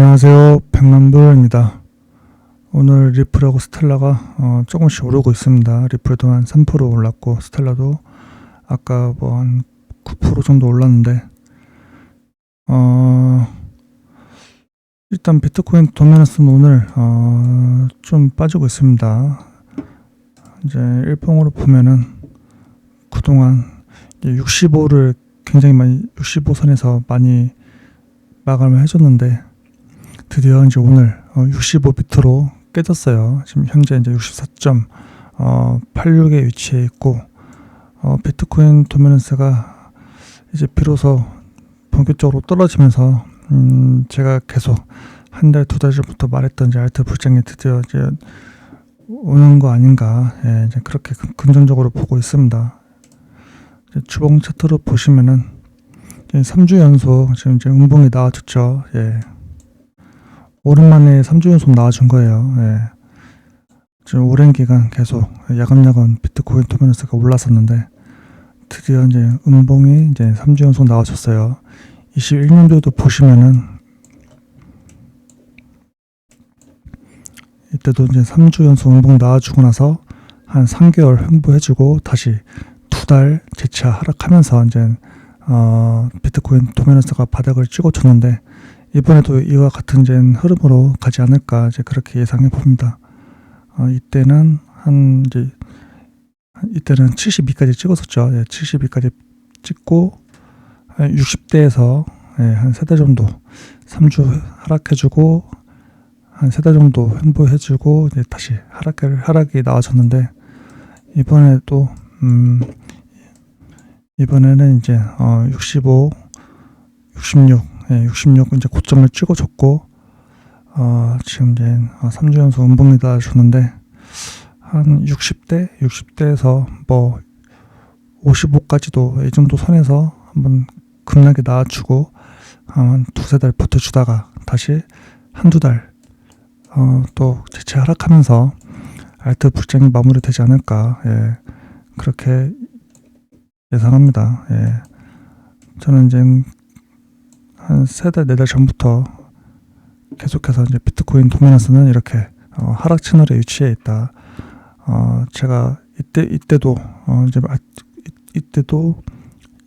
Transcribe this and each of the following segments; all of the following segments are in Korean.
안녕하세요. 백만불입니다. 오늘 리플하고 스텔라가 어, 조금씩 오르고 있습니다. 리플도 한 3% 올랐고 스텔라도 아까 뭐 한 9% 정도 올랐는데 어, 일단 비트코인 도메너스는 오늘 어, 좀 빠지고 있습니다. 이제 일봉으로 보면은 그동안 65를 굉장히 많이 65선에서 많이 마감을 해줬는데 드디어 이제 오늘 65비트로 깨졌어요. 지금 현재 이제 64.86에 위치해 있고 어, 비트코인 도미넌스가 이제 비로소 본격적으로 떨어지면서 음, 제가 계속 한 달 두 달 전부터 말했던 이제 알트 불장이 드디어 이제 오는 거 아닌가 예, 이제 그렇게 금- 긍정적으로 보고 있습니다. 주봉 차트로 보시면은 3주 연속 지금 이제 음봉이 나와줬죠. 예. 오랜만에 3주 연속 나와준 거예요. 예. 지금 오랜 기간 계속 야금야금 비트코인 토미너스가 올랐었는데 드디어 이제 음봉이 이제 3주 연속 나와줬어요. 21년도에도 보시면은 이때도 이제 3주 연속 음봉 나와주고 나서 한 3개월 횡보해주고 다시 두 달 재차 하락하면서 이제 어, 비트코인 도미너스가 바닥을 찍어줬는데 이번에도 이와 같은 이제 흐름으로 가지 않을까 이제 그렇게 예상해 봅니다. 어, 이때는 한 이제 한- 이때는 72까지 찍었었죠. 예, 72까지 찍고 60대에서 예, 한 세 달 정도 3주 하락해주고 한 세 달 정도 횡보해주고 이제 다시 하락 하락이 나와줬는데 이번에도 음, 이번에는 이제 어, 65, 66 예, 66 이제 고점을 찍어줬고 어, 지금 이제 어, 3주 연속 음봉이다 줬는데 한 60대 60대에서 뭐 55까지도 이 정도 선에서 한번 급락이 나와주고 한 두세 달 버텨주다가 다시 한두 달 어, 또 재차 하락하면서 알트 불장이 마무리되지 않을까 예, 그렇게 예상합니다. 예. 저는 이제 한 세 달, 네 달 전부터 계속해서 이제 비트코인 도미너스는 이렇게 어, 하락 채널에 위치해 있다. 어, 제가 이때 이때도 어, 이제 아, 이, 이때도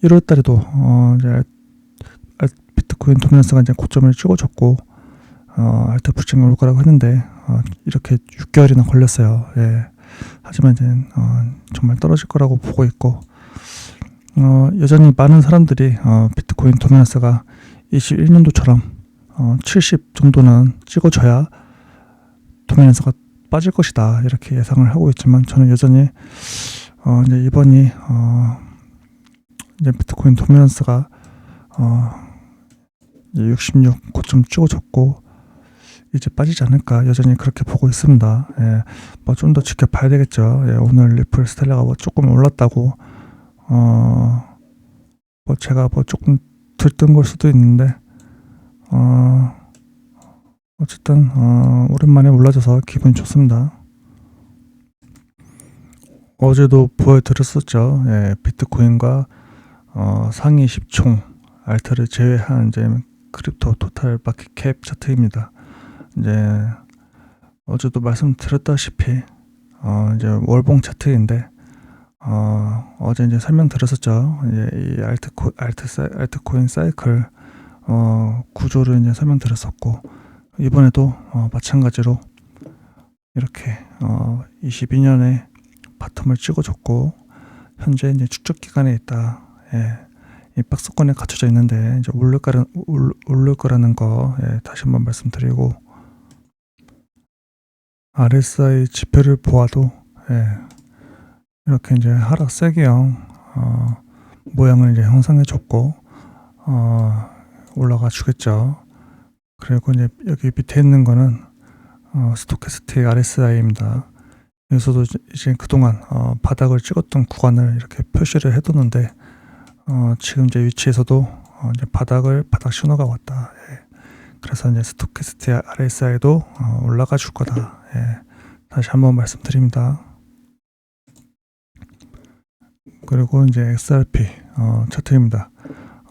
1월 달에도 어, 이제 알- 알- 비트코인 도미너스가 이제 고점을 찍어줬고 어, 알트 불증이 올 거라고 했는데 어, 이렇게 6개월이나 걸렸어요. 예. 하지만 이제 어, 정말 떨어질 거라고 보고 있고 어, 여전히 많은 사람들이 어, 비트코인 도미너스가 21년도처럼 어, 70 정도는 찍어줘야 도미넌스가 빠질 것이다 이렇게 예상을 하고 있지만 저는 여전히 어, 이제 이번이 어, 이제 비트코인 도미넌스가 어, 이제 66 고점 찍어줬고 이제 빠지지 않을까 여전히 그렇게 보고 있습니다. 예, 뭐 좀 더 지켜봐야 되겠죠. 예, 오늘 리플 스텔라가 뭐 조금 올랐다고 어, 뭐 제가 뭐 조금 들뜬 걸 수도 있는데 어, 어쨌든 어, 오랜만에 올라져서 기분이 좋습니다. 어제도 보여드렸었죠. 예, 비트코인과 어, 상위 10총 알트를 제외한 이제 크립토 토탈 마켓캡 차트입니다. 이제 어제도 말씀드렸다시피 어, 이제 월봉 차트인데 어, 어제 이제 설명드렸었죠. 이제 이 알트코 알트 사, 알트코인 사이클 어, 구조를 이제 설명드렸었고 이번에도 어, 마찬가지로 이렇게 어, 22년에 바텀을 찍어줬고 현재 이제 축적 기간에 있다. 예. 이 박스권에 갖춰져 있는데 이제 오를 거라는 올- 오를 거라는 거 예, 다시 한번 말씀드리고 RSI 지표를 보아도 예, 이렇게 이제 하락 세계형 어, 모양을 이제 형성해 줬고 어, 올라가 주겠죠. 그리고 이제 여기 밑에 있는 거는 어, 스토캐스틱 RSI입니다. 여기서도 이제 그동안 어, 바닥을 찍었던 구간을 이렇게 표시를 해뒀는데 어, 지금 이제 위치에서도 어, 이제 바닥을 바닥 신호가 왔다. 예. 그래서 이제 스토캐스틱 RSI도 어, 올라가 줄 거다. 예. 다시 한번 말씀드립니다. 그리고 이제 XRP 어, 차트입니다.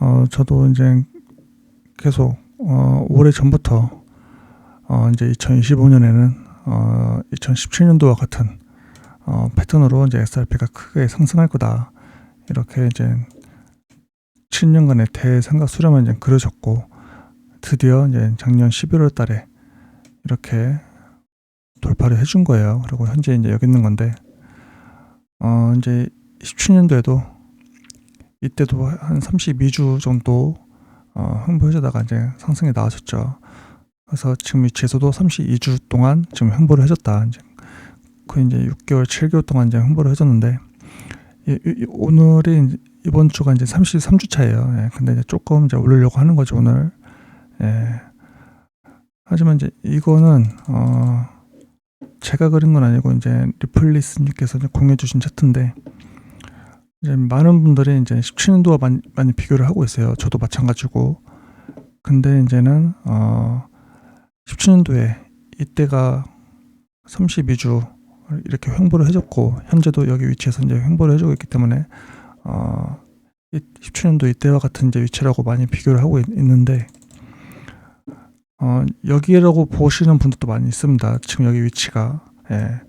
어, 저도 이제 계속 어, 오래 전부터 어, 이제 2025년에는 어, 2017년도와 같은 어, 패턴으로 이제 XRP가 크게 상승할 거다. 이렇게 이제 7년간의 대상각 수렴을 이제 그려졌고 드디어 이제 작년 11월 달에 이렇게 돌파를 해준 거예요. 그리고 현재 이제 여기 있는 건데 어, 이제 17년도에도 이때도 한 32주 정도 어, 횡보해주다가 이제 상승이 나와줬죠. 그래서 지금 위치에서도 32주 동안 지금 횡보를 해줬다. 이제 그 이제 6개월, 7개월 동안 이제 횡보를 해줬는데 이, 이, 오늘이 이번 주가 이제 33주 차예요. 예, 근데 이제 조금 이제 올리려고 하는 거죠 오늘. 예. 하지만 이제 이거는 어 제가 그린 건 아니고 이제 리플리스님께서 공유해 주신 차트인데 이제 많은 분들이 이제 17년도와 많이, 많이 비교를 하고 있어요. 저도 마찬가지고. 근데 이제는 어 17년도에 이때가 32주 이렇게 횡보를 해줬고 현재도 여기 위치에서 이제 횡보를 해주고 있기 때문에 어 17년도 이때와 같은 이제 위치라고 많이 비교를 하고 있, 있는데 어 여기라고 보시는 분들도 많이 있습니다. 지금 여기 위치가 예.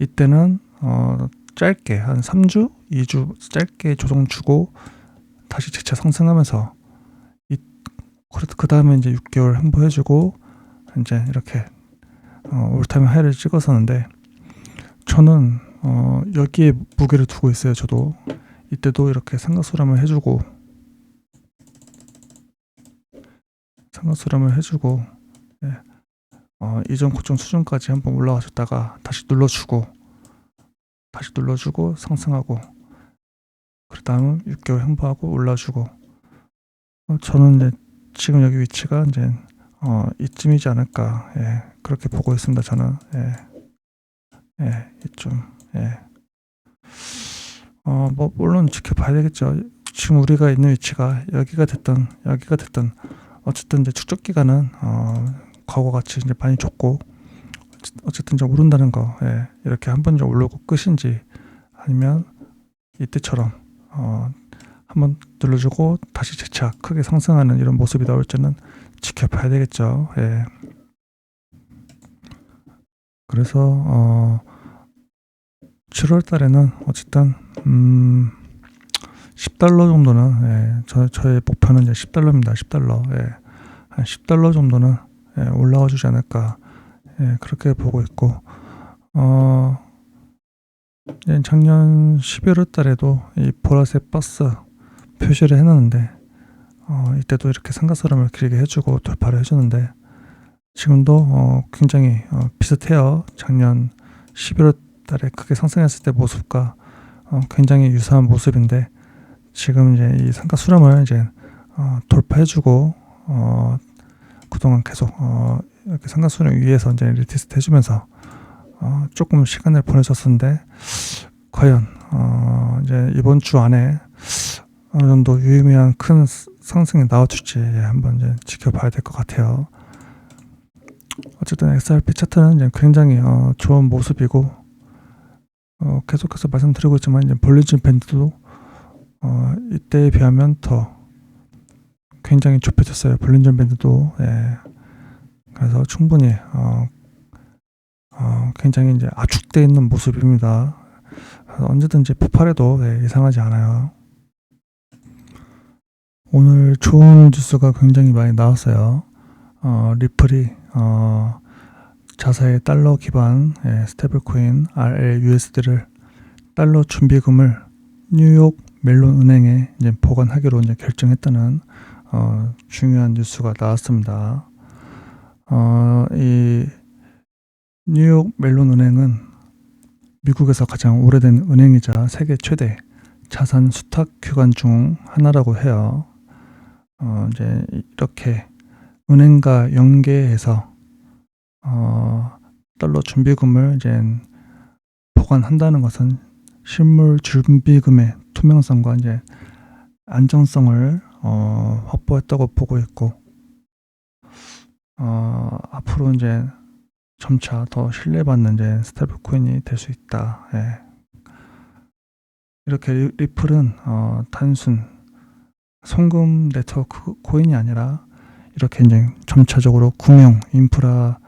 이때는 어 짧게 한 3주, 2주 짧게 조정 주고 다시 재차 상승하면서 이, 그 다음에 이제 6개월 횡보해주고 이제 이렇게 어, 올타임 하이를 찍었었는데 저는 어, 여기에 무게를 두고 있어요. 저도 이때도 이렇게 삼각수렴을 해주고 삼각수렴을 해주고 예. 어, 이전 고점 수준까지 한번 올라가셨다가 다시 눌러주고 다시 눌러주고 상승하고 그 다음 6개월 횡보하고 올라주고. 어, 저는 이제 지금 여기 위치가 이제 어, 이쯤이지 않을까 예, 그렇게 보고 있습니다 저는. 예, 예, 이쯤 예. 어, 뭐 물론 지켜봐야 되겠죠. 지금 우리가 있는 위치가 여기가 됐든 여기가 됐든 어쨌든 이제 축적 기간은 어, 과거 같이 이제 많이 좁고 어쨌든 이제 오른다는 거 예, 이렇게 한번 이제 올르고 끝인지 아니면 이때처럼 어, 한번 눌러주고 다시 재차 크게 상승하는 이런 모습이 나올지는 지켜봐야 되겠죠. 예. 그래서 어, 7월 달에는 어쨌든 음, 10달러 정도는 예, 저, 저의 목표는 이제 10달러입니다. 10달러. 예. 한 10달러 정도는 예, 올라와 주지 않을까 예, 그렇게 보고 있고 어, 예, 작년 11월 달에도 이 보라색 버스 표시를 해놨는데 어, 이때도 이렇게 삼각사람을 길게 해주고 돌파를 해주는데 지금도 어, 굉장히 어, 비슷해요. 작년 11월 달에 크게 상승했을 때 모습과 어, 굉장히 유사한 모습인데 지금 이제 이 상가 수렴을 이제 어, 돌파해주고 어, 그동안 계속 어, 이렇게 상가 수렴 위에서 이제 리테스트 해주면서 어, 조금 시간을 보내셨었는데 과연 어, 이제 이번 주 안에 어느 정도 유의미한 큰 상승이 나와줄지 한번 이제 지켜봐야 될 것 같아요. 어쨌든 XRP 차트는 이제 굉장히 어, 좋은 모습이고 어, 계속해서 말씀드리고 있지만 이제 볼리즘 밴드도 어, 이때에 비하면 더 굉장히 좁혀졌어요. 볼리즘 밴드도 예. 그래서 충분히 어, 어, 굉장히 이제 압축되어 있는 모습입니다. 언제든지 폭발해도 네, 이상하지 않아요. 오늘 좋은 뉴스가 굉장히 많이 나왔어요. 어, 리플이 어, 자사의 달러 기반 예, 스테이블 코인 RLUSD를 달러 준비금을 뉴욕 멜론 은행에 이제 보관하기로 이제 결정했다는 어, 중요한 뉴스가 나왔습니다. 어, 이 뉴욕 멜론 은행은 미국에서 가장 오래된 은행이자 세계 최대 자산 수탁 기관 중 하나라고 해요. 어, 이제 이렇게 은행과 연계해서 어, 달러 준비금을 이제 보관한다는 것은 실물 준비금의 투명성과 이제 안정성을 어, 확보했다고 보고 있고 어, 앞으로 이제 점차 더 신뢰받는 이제 스테이블 코인이 될 수 있다. 예. 이렇게 리, 리플은 어, 단순 송금 네트워크 코인이 아니라 이렇게 이제 점차적으로 금융 인프라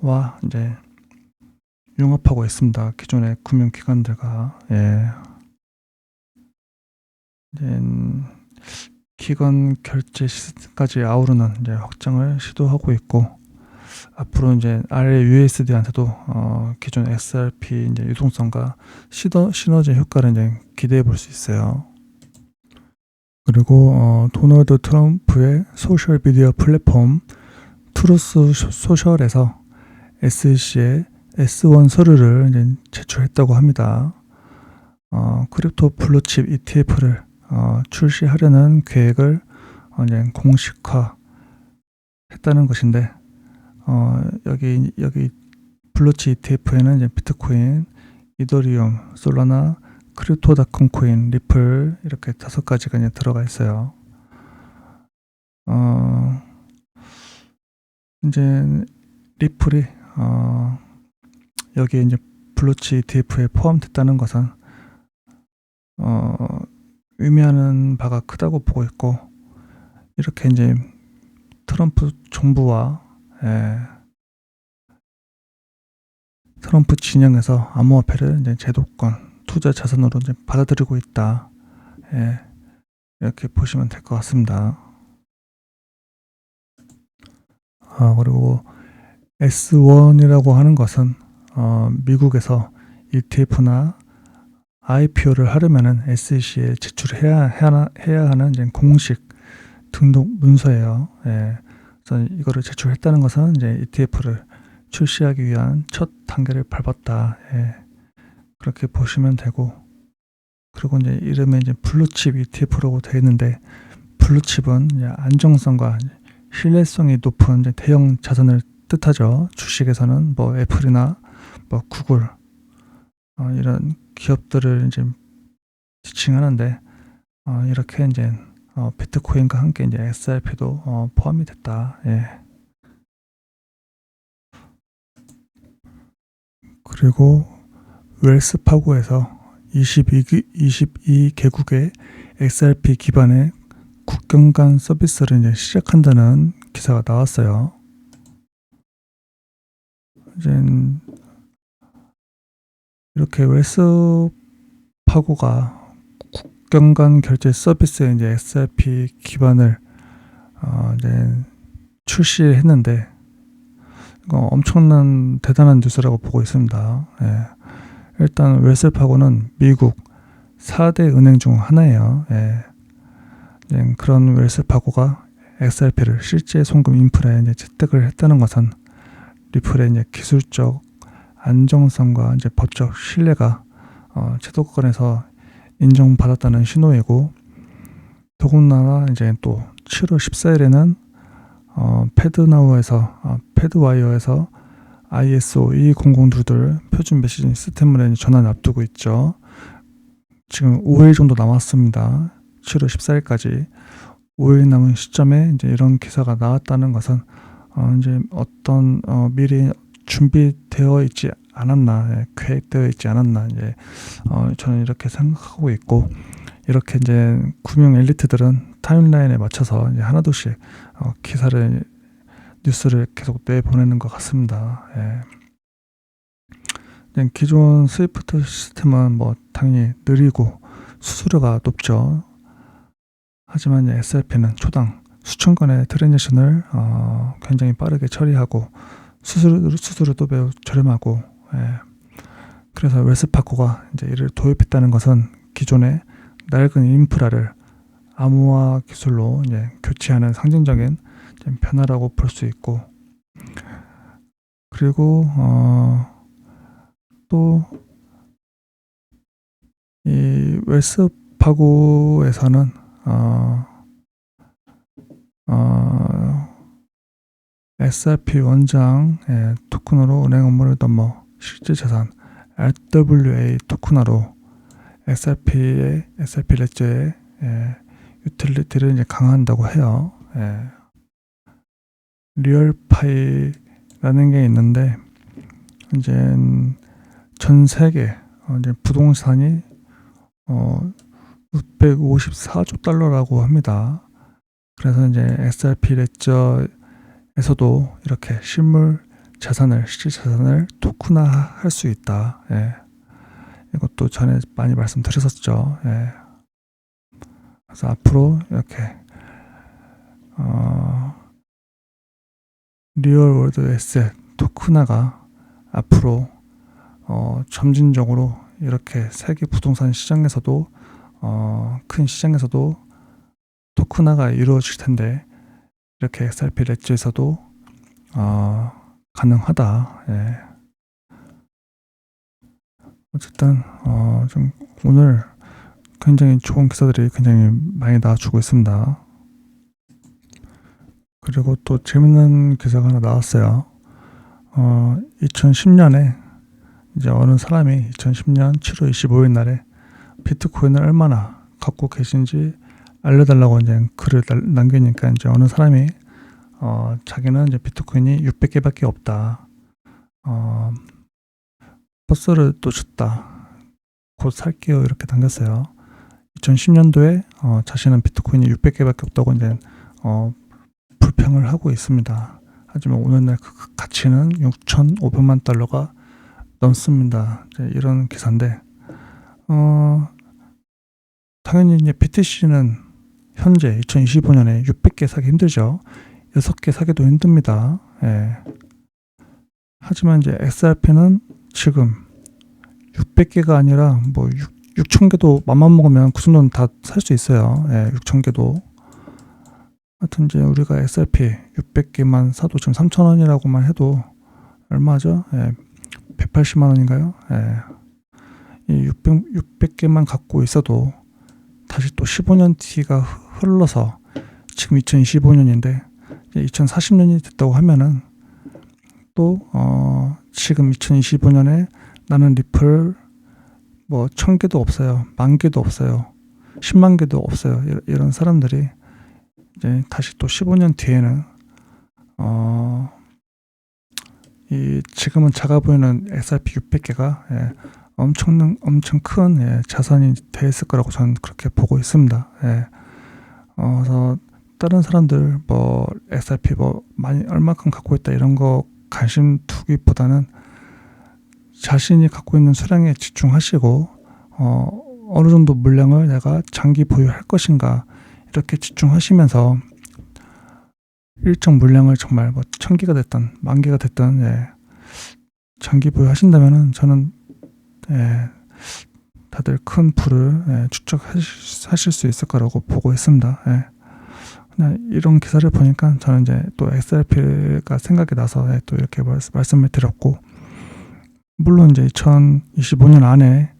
와 이제 융합하고 있습니다. 기존의 금융 기관들과 예. 이제 기관 결제 시스템까지 아우르는 이제 확장을 시도하고 있고 앞으로 이제 아래 USD한테도 어, 기존 XRP 이제 유동성과 시더, 시너지 효과를 이제 기대해 볼 수 있어요. 그리고 어, 도널드 트럼프의 소셜 미디어 플랫폼 트루스 소셜에서 SEC의 S1 서류를 이제 제출했다고 합니다. 어, 크립토 블루칩 ETF를 어, 출시하려는 계획을 어, 이제 공식화 했다는 것인데 어, 여기 여기 블루칩 ETF에는 이제 비트코인, 이더리움, 솔라나, 크립토닷컴 코인, 리플 이렇게 다섯 가지가 이제 들어가 있어요. 어, 이제 리플이 어, 여기에 이제 블루치 ETF에 포함됐다는 것은 어, 의미하는 바가 크다고 보고 있고 이렇게 이제 트럼프 정부와 예, 트럼프 진영에서 암호화폐를 이제 제도권 투자 자산으로 이제 받아들이고 있다. 예, 이렇게 보시면 될 것 같습니다. 아, 그리고 S1이라고 하는 것은 어, 미국에서 ETF나 IPO를 하려면은 SEC에 제출해야 해야, 해야 하는 이제 공식 등록 문서예요. 예. 그래서 이거를 제출했다는 것은 이제 ETF를 출시하기 위한 첫 단계를 밟았다. 예. 그렇게 보시면 되고 그리고 이제 이름에 이제 블루칩 ETF라고 되어 있는데 블루칩은 이제 안정성과 신뢰성이 높은 대형 자산을 뜻하죠. 주식에서는 뭐 애플이나 뭐 구글 어, 이런 기업들을 이제 지칭하는데 어, 이렇게 이제 어, 비트코인과 함께 이제 XRP도 어, 포함이 됐다. 예. 그리고 웰스 파고에서 22, 22개국의 XRP 기반의 국경 간 서비스를 이제 시작한다는 기사가 나왔어요. 이제 이렇게 웰스파고가 국경 간 결제 서비스에 이제 XRP 기반을 어 이제 출시했는데 이거 엄청난 대단한 뉴스라고 보고 있습니다. 예. 일단 웰스파고는 미국 4대 은행 중 하나예요. 예. 이제 그런 웰스파고가 XRP를 실제 송금 인프라에 이제 채택을 했다는 것은 리플의 이제 기술적 안정성과 이제 법적 신뢰가 어, 제도권에서 인정받았다는 신호이고 더군다나 이제 또 7월 14일에는 어, 패드나우에서 어, 패드와이어에서 ISO 2202들 표준 메시지 시스템을 전환을 앞두고 있죠. 지금 5일 정도 남았습니다. 7월 14일까지 5일 남은 시점에 이제 이런 기사가 나왔다는 것은 어, 이제 어떤 어, 미리 준비되어 있지 않았나, 예, 계획되어 있지 않았나, 이제 어, 저는 이렇게 생각하고 있고 이렇게 이제 금융 엘리트들은 타임라인에 맞춰서 이제 하나둘씩 어, 기사를 뉴스를 계속 내 보내는 것 같습니다. 예. 기존 스위프트 시스템은 뭐 당연히 느리고 수수료가 높죠. 하지만 SRP는 초당 수천 건의 트랜잭션을 어, 굉장히 빠르게 처리하고 수수료, 수수료도 매우 저렴하고 예. 그래서 웰스파코가 이제 이를 도입했다는 것은 기존의 낡은 인프라를 암호화 기술로 이제 교체하는 상징적인 변화라고 볼 수 있고 그리고 어, 또이 웰스파고에서는 어, 어, SRP 원장의 토큰으로 은행 업무를 넘어 실제 자산 RWA 토큰화로 XRP의 XRP 레저의 예, 유틸리티를 이제 강화한다고 해요. 예. 리얼파이라는 게 있는데 이제 전 세계 어, 이제 부동산이 어 654조 달러라고 합니다. 그래서 이제 XRP 레저 에서도 이렇게 실물 자산을 실질 자산을 토크나 할 수 있다. 예. 이것도 전에 많이 말씀드렸었죠. 예. 그래서 앞으로 이렇게 어, 리얼 월드 에셋 토크나가 앞으로 어, 점진적으로 이렇게 세계 부동산 시장에서도 어, 큰 시장에서도 토크나가 이루어질 텐데 이렇게 XRP 렛즈에서도 어, 가능하다. 예. 어쨌든 어, 좀 오늘 굉장히 좋은 기사들이 굉장히 많이 나와주고 있습니다. 그리고 또 재밌는 기사가 하나 나왔어요. 어, 2010년에 이제 어느 사람이 2010년 7월 25일 날에 비트코인을 얼마나 갖고 계신지 알려달라고 이제 글을 날- 남기니까 이제 어느 사람이 어, 자기는 이제 비트코인이 600개밖에 없다. 어, 버스를 또 줬다. 곧 살게요. 이렇게 남겼어요. 2010년도에 어, 자신은 비트코인이 600개밖에 없다고 이제 어, 불평을 하고 있습니다. 하지만 오늘날 그 가치는 6,500만 달러가 넘습니다. 이런 기사인데, 어, 당연히 이제 BTC는 현재 2025년에 600개 사기 힘들죠. 6개 사기도 힘듭니다. 예. 하지만 이제 XRP는 지금 600개가 아니라 뭐 6, 6,000 개도 맘만 먹으면 그 정도는 다 살 수 있어요. 예, 6,000개도. 하여튼 이제 우리가 XRP 600개만 사도 지금 3,000원이라고만 해도 얼마죠? 예, 180만 원인가요? 예. 이 600, 600개만 갖고 있어도 다시 또 15년 뒤가 흘러서 지금 2025년인데 2040년이 됐다고 하면은 또 어, 지금 2025년에 나는 리플 뭐 천 개도 없어요, 만 개도 없어요, 10만 개도 없어요. 이- 이런 사람들이 이제 다시 또 15년 뒤에는 어, 이 지금은 작아 보이는 SRP 600개가 예, 엄청 엄청 큰 예, 자산이 돼 있을 거라고 저는 그렇게 보고 있습니다. 예. 어, 그래서 다른 사람들 뭐 SRP 뭐 많이 얼마큼 갖고 있다 이런 거 관심 두기보다는 자신이 갖고 있는 수량에 집중하시고 어, 어느 정도 물량을 내가 장기 보유할 것인가 이렇게 집중하시면서 일정 물량을 정말 뭐 천 개가 됐든 만 개가 됐든 예, 장기 보유하신다면은 저는 예, 다들 큰 부를 예, 축적하실 수 있을 거라고 보고 있습니다. 예. 이런 기사를 보니까 저는 이제 또 XRP가 생각이 나서 예, 또 이렇게 말씀- 말씀을 드렸고 물론 이제 2025년 안에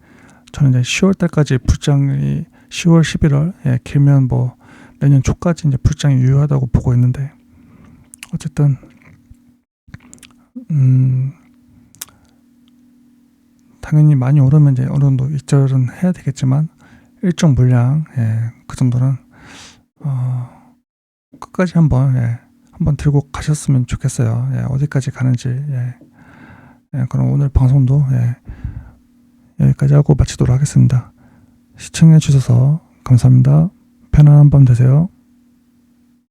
저는 이제 10월 달까지 불장이 10월 11월 예, 길면 뭐 내년 초까지 이제 불장이 유효하다고 보고 있는데 어쨌든 음 당연히 많이 오르면 이제 어느 정도 입절은 해야 되겠지만 일정 물량 예, 그 정도는 어, 끝까지 한번 예, 한번 들고 가셨으면 좋겠어요. 예, 어디까지 가는지 예. 예, 그럼 오늘 방송도 예, 여기까지 하고 마치도록 하겠습니다. 시청해 주셔서 감사합니다. 편안한 밤 되세요.